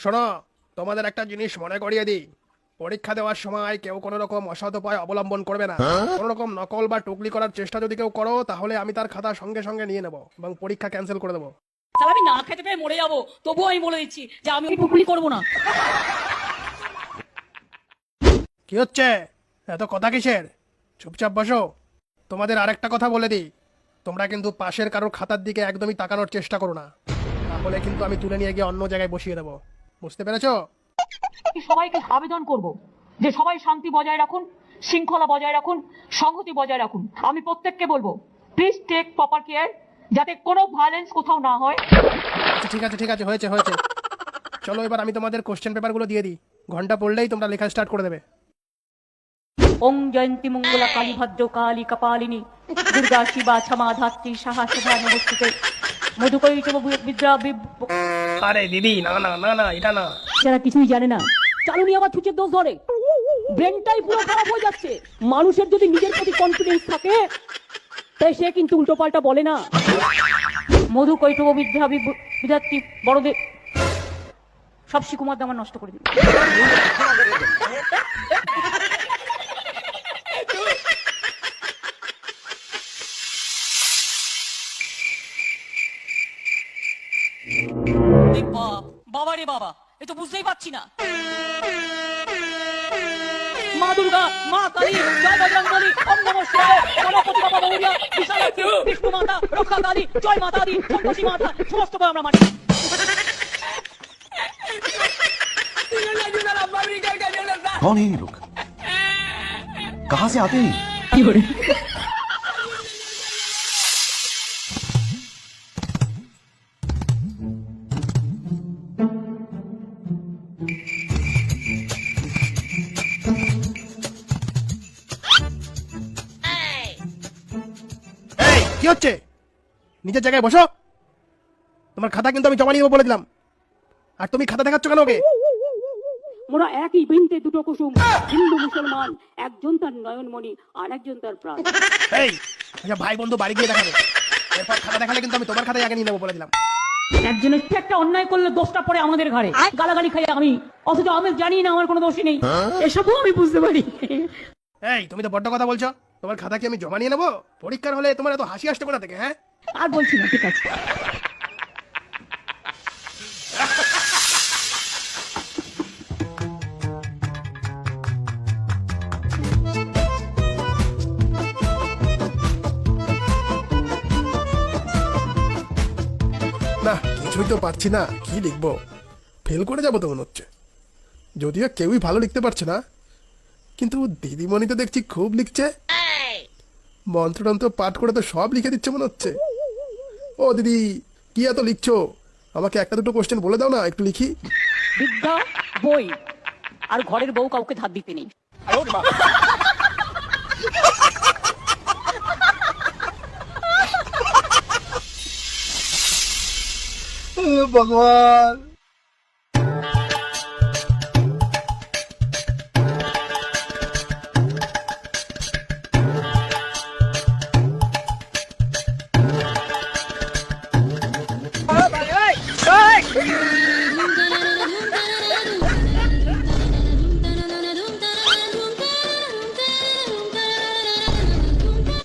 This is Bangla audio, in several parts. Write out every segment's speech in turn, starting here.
শোনো তোমাদের একটা জিনিস মনে করিয়ে দিই। পরীক্ষা দেওয়ার সময় কেউ কোনো রকম অসৎ উপায় অবলম্বন করবে না। কোনো রকম নকল বা টুকলি করার চেষ্টা যদি কেউ করো তাহলে আমি তার খাতা সঙ্গে সঙ্গে নিয়ে নেব এবং পরীক্ষা ক্যান্সেল করে দেবো। তাহলে আমি না খেতে পেয়ে মরে যাব। তবুও আমি বলে দিচ্ছি যে আমি টুকলি করব না। কি হচ্ছে? এত কথা কিসের? চুপচাপ বসো। তোমাদের আরেকটা কথা বলে দিই। তোমরা কিন্তু পাশের কারোর খাতার দিকে একদমই তাকানোর চেষ্টা করো না। তাহলে কিন্তু আমি তুলে নিয়ে গিয়ে অন্য জায়গায় বসিয়ে দেবো। বুঝতে পেরেছ? সবাইকে আবেদন করব যে সবাই শান্তি বজায় রাখুন শৃঙ্খলা বজায় রাখুন সংহতি বজায় রাখুন। আমি প্রত্যেককে বলব প্লিজ টেক প্রপার কেয়ার যাতে কোনো ভায়োলেন্স কোথাও না হয়। আচ্ছা ঠিক আছে ঠিক আছে হয়েছে হয়েছে। চলো এবার আমি তোমাদের কোশ্চেন পেপারগুলো দিয়ে দিই। ঘণ্টা পড়লেই তোমরা লেখা স্টার্ট করে দেবে। ওং জয়ন্তী মঙ্গলা কালী ভদ্র কালী কপালিনী দুর্গা শিবা ক্ষমা ধাত্রী সাহা সুধা নমস্তুতে। মধুকৈটব বিদ্যা বিব- আরে দিদি, না না না না, এটা না। যারা কিছুই জানে না। চালুনি আবার ছুচের দোষ ধরে। ব্রেনটাই পুরো খারাপ হয়ে যাচ্ছে। মানুষের যদি নিজের প্রতি কনফিডেন্স থাকে, তাই সে কিন্তু উল্টো পাল্টা বলে না। মধু কৈটব বিদ্যা বিদ্যার্থী, বড়দের, সব শিকুমার দামা নষ্ট করে দিল। বাবা রে বাবা এ তো বুঝতেই পারছি না মা দুর্গা মা কালী জয় বজরঙ্গলী ওম নমঃ শিবায় গণপতি বাবা মৌরিয়া বিশালাক্ষী বিষ্ণু মাতা রক্ষা কালী জয় মাতা দি সন্তোষী মাতা সমস্ত বই আমরা মানি कौन है ये लोग कहां से आते हैं কি কি হচ্ছে? নিজের জায়গায় বসো। তোমার খাতা কিন্তু আমি জমা নিয়ে বলে দিলাম। আর তুমি খাতা দেখাচ্ছ কেন ওকে? মোরা একই বৃন্তে দুটো কুসুম হিন্দু মুসলমান একজন তার নয়নমণি আর একজন তার প্রাণ। এই আচ্ছা ভাই বন্ধু বাড়ি গিয়ে দেখাবে। এরপর খাতা দেখালে কিন্তু আমি তোমার খাতায় আগে নিয়ে নেব বলে দিলাম। একজনের একটা অন্যায় করলে দোষটা পড়ে আমাদের ঘাড়ে। গালাগালি খাই আমি। অথচ আমি জানি না আমার কোনো দোষই নেই। এসবও আমি বুঝতে পারি। এই তুমি তো বড্ড কথা বলছো। তোমার খাতা কি আমি জমা নিয়ে নেব? পরীক্ষার হলে তোমার এত হাসি আসছে কোথা থেকে হ্যাঁ? আর বলছি না ঠিক আছে। না কিছুই তো পারছি না। কি লিখব? ফেল করে যাব তো মনে হচ্ছে। যদিও কেউই ভালো লিখতে পারছে না কিন্তু দিদিমণি তো দেখছি খুব লিখছে। মন্ত্রতন্ত্র পাঠ করে তো সব লিখে দিচ্ছে মনে হচ্ছে। ও দিদি কি এত লিখছো? আমাকে একটা দুটো কোশ্চেন বলে দাও না একটু লিখি। বিদ্যা বই আর ঘরের বউ কাউকে ধার দিতে নেই।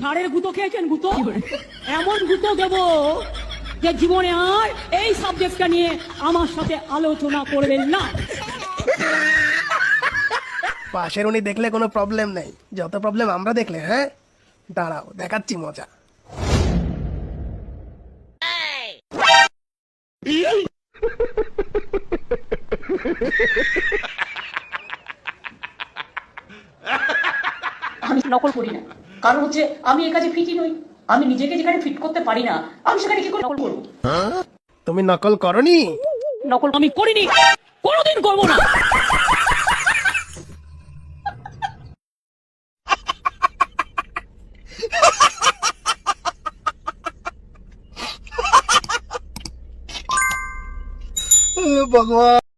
ষাঁড়ের গুঁতো খেয়েছেন গুঁতো? এমন গুঁতো দেব যে জীবনে আর এই সাবজেক্টটা নিয়ে আমার সাথে আলোচনা করবেন না। পাশের উনি দেখলে কোনো প্রবলেম নেই। যত প্রবলেম আমরা দেখলে হ্যাঁ? দাঁড়াও, দেখাচ্ছি মজা। আমি নকল করি না। কারণ হচ্ছে আমি এই কাজে ফিটই নই। আমি নিজেকে যেখানে ফিট করতে পারি না আমি সেখানে কি করে নকল করব? তুমি নকল করনি? নকল আমি করিনি কোনোদিন করব না। ভগবান।